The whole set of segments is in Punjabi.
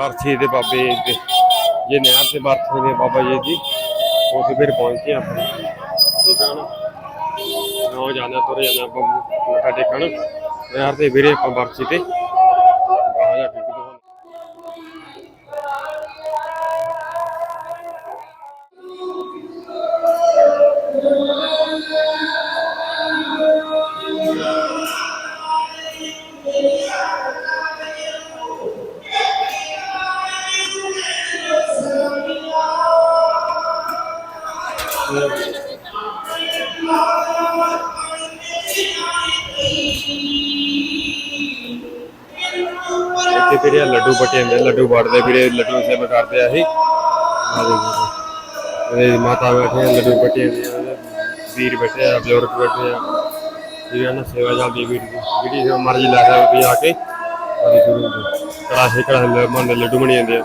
ਬਰਥੀ ਦੇ ਬਾਬੇ ਦੇ, ਜੇ ਨਹਿਰ ਤੇ ਬਰਥੀ ਦੇ ਬਾਬਾ ਜੀ ਦੀ ਉੱਥੇ ਫਿਰ ਪਹੁੰਚੇ ਆਪਾਂ ਠੀਕ ਆ ਨਾ? ਨੌ ਜਾਣਾ ਤੁਰ ਜਾਣਾ ਆਪਾਂ ਮੱਥਾ ਟੇਕਣ। ਨਹਿਰ ਤੇ ਵੀਰੇ ਆਪਾਂ ਬਰਥੀ ਤੇ ਇੱਥੇ ਵੀਰੇ ਲੱਡੂ ਪੱਟੇ ਹੁੰਦੇ ਲੱਡੂ ਵੜਦੇ ਵੀਰੇ ਲੱਡੂ ਸੇਵਾ ਕਰਦੇ ਆ ਇਹ ਆ ਦੇਖੋ ਇਹ ਮਾਤਾ ਬੈਠੇ ਆ, ਲੱਡੂ ਪੱਟੇ ਹੁੰਦੇ ਆ ਵੀਰ ਬੈਠੇ ਆ, ਬਜ਼ੁਰਗ ਬੈਠੇ ਆ। ਠੀਕ ਹੈ ਸੇਵਾ ਚੱਲਦੀ ਵੀਰ ਦੀ। ਜਿਹੜੀ ਸੇਵਾ ਮਰਜ਼ੀ ਲੈ ਸਕਦੇ ਆ ਕੇ ਆਦੀ ਗੁਰੂ ਕੜਾਹੇ ਕੜਾਹੇ ਮਨ ਲੱਡੂ ਬਣੀ ਜਾਂਦੇ ਆ।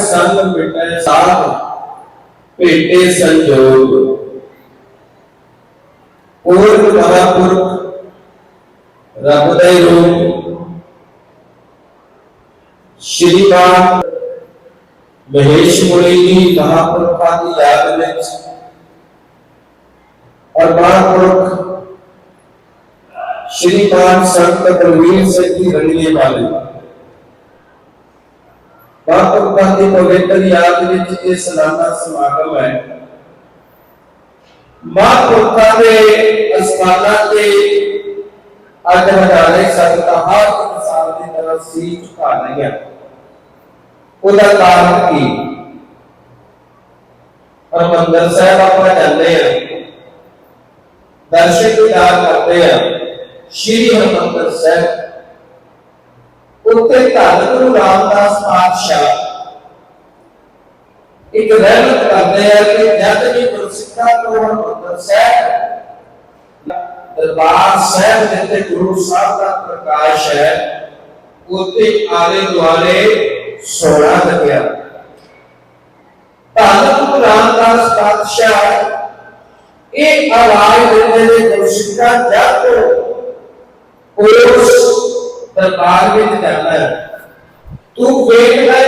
سنگ مٹے ساتھ پیٹے سنجوگ اور بڑا پر۔ رب دے روم شری بات مہیش ملی جی مہا پرکھا کی یاد میں اور مہا پرک شری بات سنت تنویر سے کی رنگنے والے۔ ਮਹਾਪੁਰਖਾਂ ਦੀ ਪਵਿੱਤਰ ਯਾਦ ਵਿੱਚ ਇਹ ਸਾਲਾਨਾ ਸਮਾਗਮ ਹੈ। ਮਹਾਂਪੁਰਖਾਂ ਦੇ ਅਸਥਾਨਾਂ ਤੇ ਅੱਜ ਹਜ਼ਾਰੇ ਸੰਗਤਾਂ ਹਰ ਸਾਲ ਦੀ ਤਰ੍ਹਾਂ ਸੀ ਝੁਕਾ ਰਹੀਆਂ। ਉਹਦਾ ਕਾਰਨ ਕੀ? ਹਰਮੰਦਰ ਸਾਹਿਬ ਆਪਾਂ ਜਾਂਦੇ ਆ ਦਰਸ਼ਨ ਦੀਦਾਰ ਕਰਦੇ ਆ ਸ਼੍ਰੀ ਹਰਮੰਦਰ ਸਾਹਿਬ। ਉੱਤੇ ਧੰਨ ਗੁਰੂ ਰਾਮਦਾਸ ਪਾਤਸ਼ਾਹ ਇੱਕ ਰਹਿਮਤ ਕਰਦੇ ਆ ਕਿ ਜਦ ਵੀ ਗੁਰਸਿੱਖਾਂ ਤੋਂ ਹਰਿਮੰਦਰ ਸਾਹਿਬ ਦਰਬਾਰ ਸਾਹਿਬ ਜਿੱਥੇ ਗੁਰੂ ਸਾਹਿਬ ਦਾ ਪ੍ਰਕਾਸ਼ ਹੈ ਉੱਤੇ ਆਲੇ ਦੁਆਲੇ ਸੋਹਣਾ ਲੱਗਿਆ। ਧੰਨ ਰਾਮਦਾਸ ਪਾਤਸ਼ਾਹ, ਇਹ ਆਵਾਜ਼ ਦਿੰਦੇ ਨੇ ਗੁਰਸਿੱਖਾਂ ਜਦ ਉਸ ਦਰਬਾਰ ਵਿੱਚ ਜਾਂਦਾ ਹੈ। ਤੂੰ ਵੇਖਦਾ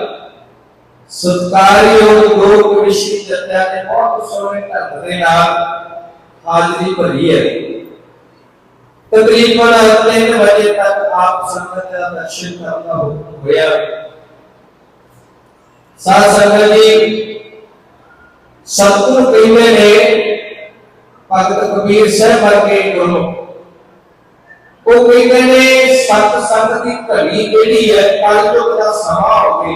ਸਤਕਾਰਯੋਗ ਲੋਕ ਵਿਸ਼ੀ ਜੱਟਿਆਂ ਨੇ ਬਹੁਤ ਸੋਹਣੇ ਢੰਗ ਦੇ ਨਾਲ ਹਾਜ਼ਰੀ ਭਰੀ ਹੈ। ਤਕਰੀਬਨ 3 ਵਜੇ ਤੱਕ ਆਪ ਸੰਗਤ ਦਾ ਦਰਸ਼ਨ ਕਰਨ ਦਾ ਹੁਕਮ ਹੋਇਆ। ਸਾਧ ਸੰਗਤ ਜੀ ਸਤਿਗੁਰ ਕਹਿੰਦੇ ਨੇ ਭਗਤ ਕਬੀਰ ਸਾਹਿਬ ਵਰਗੇ ਗੁਰੂ ਉਹ ਕਹਿੰਦੇ ਨੇ, ਸਤ ਸੰਗ ਦੀ ਘੜੀ ਜਿਹੜੀ ਹੈ ਕਲਯੁਗ ਦਾ ਸਮਾਂ ਹੋਵੇ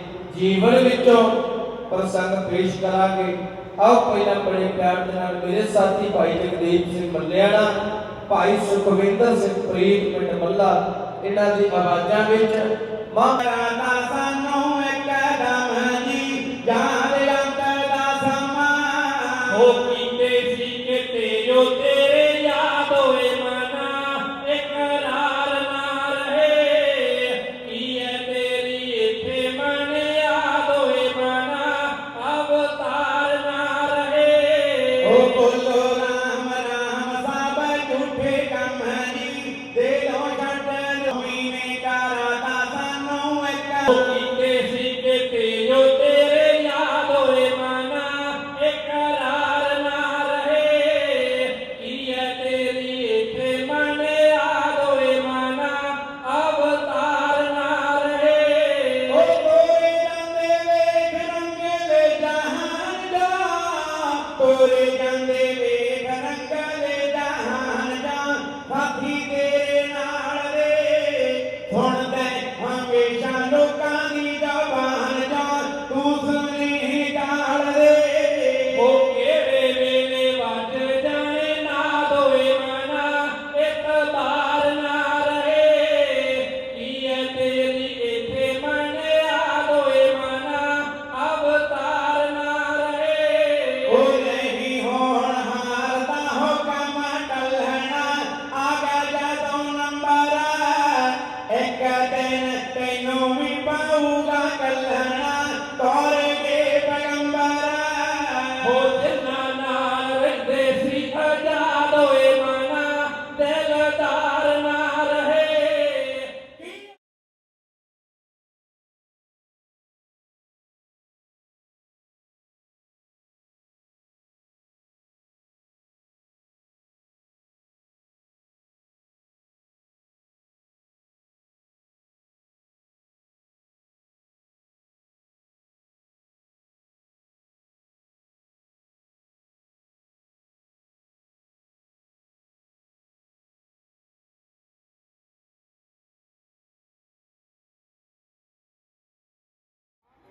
ਜੀਵਨ ਵਿੱਚੋਂ ਪ੍ਰਸੰਗ ਪੇਸ਼ ਕਰਾਂਗੇ। ਆਓ ਪਹਿਲਾਂ ਬੜੇ ਪਿਆਰ ਦੇ ਨਾਲ ਮੇਰੇ ਸਾਥੀ ਭਾਈ ਜਗਦੀਪ ਸਿੰਘ ਮੱਲਿਆਣਾ, ਭਾਈ ਸੁਖਵਿੰਦਰ ਸਿੰਘ ਪ੍ਰੀਤ ਪਿੰਡ ਮੱਲਾ, ਇਹਨਾਂ ਦੀ ਆਵਾਜ਼ਾਂ ਵਿੱਚ, ਮਹਾਰਾਣਾ ਸਾਨੂੰ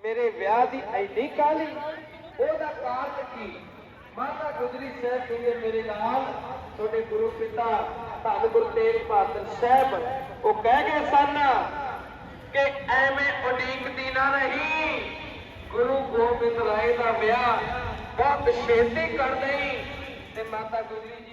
ਮੇਰੇ ਵਿਆਹ ਦੀ ਐਡੀ ਕਾਲੀ ਉਹਦਾ ਕਾਰਜ ਕੀ? ਮਾਤਾ ਗੁਜਰੀ ਸਾਹਿਬ ਜੀ ਨੇ ਮੇਰੇ ਨਾਲ ਤੁਹਾਡੇ ਗੁਰੂ ਪਿਤਾ ਧੰਨ ਗੁਰੂ ਤੇਗ ਬਹਾਦਰ ਸਾਹਿਬ, ਉਹ ਕਹਿ ਗਏ ਸਨ ਕਿ ਐਵੇਂ ਉਡੀਕ ਦੀ ਨਾ ਰਹੀ। ਗੁਰੂ ਗੋਬਿੰਦ ਰਾਏ ਦਾ ਵਿਆਹ ਬਹੁਤ ਛੇਤੀ ਕਰ ਦੇਈ ਤੇ ਮਾਤਾ ਗੁਜਰੀ